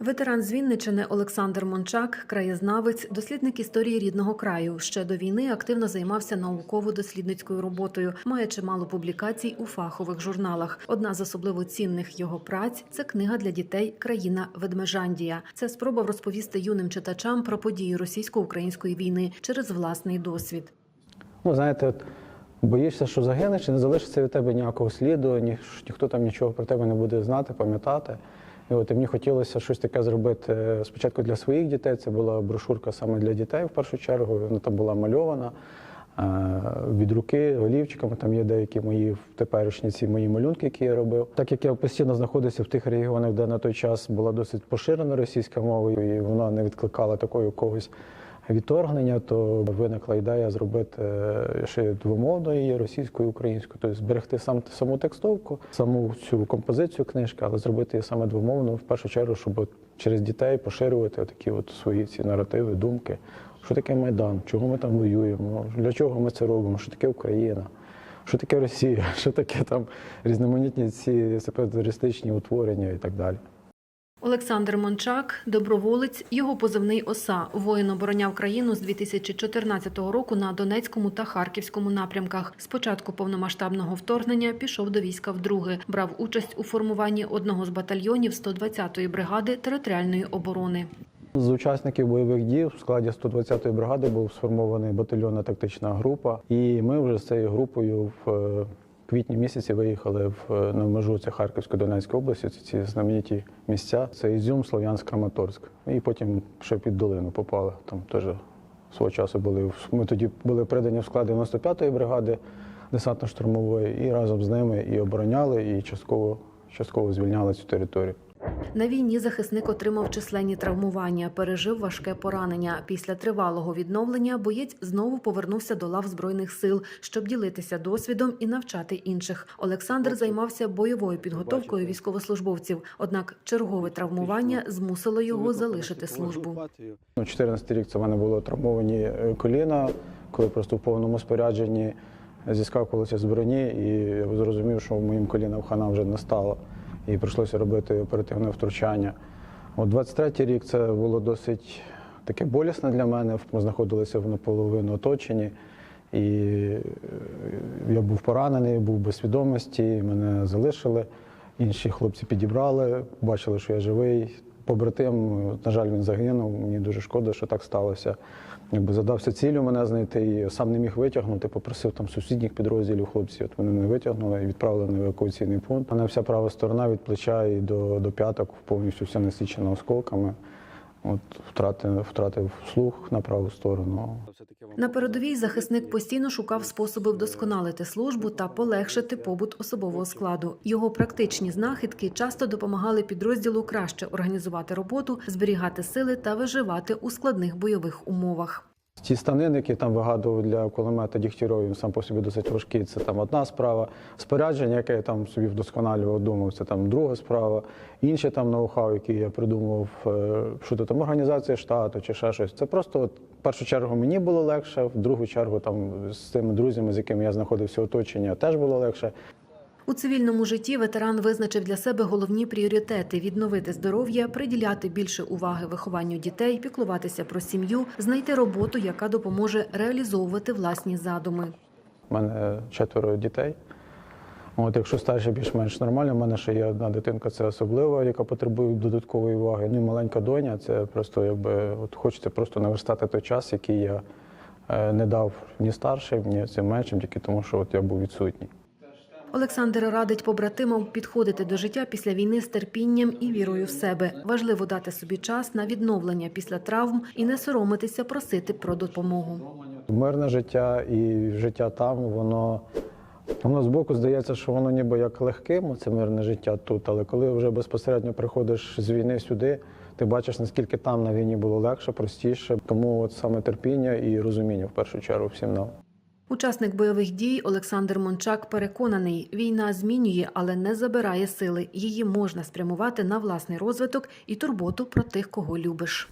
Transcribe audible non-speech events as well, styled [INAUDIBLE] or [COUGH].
Ветеран з Вінничини Олександр Мончак, краєзнавець, дослідник історії рідного краю. Ще до війни активно займався науково-дослідницькою роботою, має чимало публікацій у фахових журналах. Одна з особливо цінних його праць це книга для дітей Країна Ведмежандія. Це спробував розповісти юним читачам про події російсько-української війни через власний досвід. Ну, знаєте, от боїшся, що загинеш, і не залишиться від тебе ніякого сліду, ні, ніхто там нічого про тебе не буде знати, пам'ятати. І от і мені хотілося щось таке зробити е, спочатку для своїх дітей. Це була брошурка саме для дітей в першу чергу. Вона там була мальована е, від руки, олівчиками. Там є деякі мої теперішні ці мої малюнки, які я робив. Так як я постійно знаходився в тих регіонах, де на той час була досить поширена російська мова, і вона не відкликала такої когось відторгнення, то виникла ідея зробити е, ще двомовно її російською українською, тобто зберегти сам саму текстовку, саму цю композицію книжки, але зробити її саме двомовно, в першу чергу, щоб через дітей поширювати такі от свої ці наративи, думки. Що таке Майдан? Чого ми там воюємо? Для чого ми це робимо? Що таке Україна? Що таке Росія? [LAUGHS] Що таке там різноманітні ці сепаратистичні утворення і так далі. Олександр Мончак, доброволець, його позивний ОСА. Воїн обороняв країну з 2014 року на Донецькому та Харківському напрямках. З початку повномасштабного вторгнення пішов до війська вдруге. Брав участь у формуванні одного з батальйонів 120-ї бригади територіальної оборони. З учасників бойових дій в складі 120-ї бригади був сформований батальйонна тактична група, і ми вже з цією групою в е, квітні місяці виїхали в е, на межу це Харківської Донецької області. Це ці знамениті місця. Це Ізюм, Слов'янськ, Краматорськ. І потім ще під долину попали. Там теж свого часу були ми тоді були придані в склад 95-ї бригади десантно-штурмової, і разом з ними і обороняли, і частково частково звільняли цю територію. На війні захисник отримав численні травмування, пережив важке поранення. Після тривалого відновлення боєць знову повернувся до лав збройних сил, щоб ділитися досвідом і навчати інших. Олександр займався бойовою підготовкою військовослужбовців. Однак чергове травмування змусило його залишити службу. Ну, 14 рік це в мене було травмовані е, коліна, коли просто в повному спорядженні зіскакувалося з броні, і я зрозумів, що моїм колінам хана вже не стало. І прийшлося робити оперативне втручання. От 23-й рік це було досить таке болісне для мене. Ми знаходилися в наполовину оточенні. І е, я був поранений, був без свідомості, мене залишили. Інші хлопці підібрали, бачили, що я живий. Побратим, на жаль, він загинув. Мені дуже шкода, що так сталося. Якби задався цілю мене знайти і сам не міг витягнути, попросив там сусідніх підрозділів хлопців. От вони мене витягнули і відправили на евакуаційний пункт. У мене вся права сторона від плеча і до, до п'яток повністю вся насичена осколками. От втратив, втратив слух на праву сторону. На передовій захисник постійно шукав способи вдосконалити службу та полегшити побут особового складу. Його практичні знахідки часто допомагали підрозділу краще організувати роботу, зберігати сили та виживати у складних бойових умовах. Ті станини, які там вигадував для кулемета Дігтяров, він сам по собі досить важкий, це там одна справа. Спорядження, яке я там собі вдосконалював, думав, це там друга справа. Інші там ноу-хау, які я придумував, е, що то там організація штату чи ще щось. Це просто от, в першу чергу мені було легше, в другу чергу там з тими друзями, з якими я знаходився оточення, теж було легше. У цивільному житті ветеран визначив для себе головні пріоритети: відновити здоров'я, приділяти більше уваги вихованню дітей, піклуватися про сім'ю, знайти роботу, яка допоможе реалізовувати власні задуми. У мене четверо дітей. От, якщо старші більш-менш нормально, в мене ще є одна дитинка, це особлива, яка потребує додаткової уваги. Ну і маленька доня, це просто якби от хочеться просто наверстати той час, який я е, не дав ні старшим, ні цим меншим, тільки тому, що от я був відсутній. Олександр радить побратимам підходити до життя після війни з терпінням і вірою в себе. Важливо дати собі час на відновлення після травм і не соромитися просити про допомогу. Мирне життя і життя там, воно, воно збоку здається, що воно ніби як легким, це мирне життя тут. Але коли вже безпосередньо приходиш з війни сюди, ти бачиш, наскільки там на війні було легше, простіше. Тому от саме терпіння і розуміння в першу чергу всім нам. Учасник бойових дій Олександр Мончак переконаний, війна змінює, але не забирає сили. Її можна спрямувати на власний розвиток і турботу про тих, кого любиш.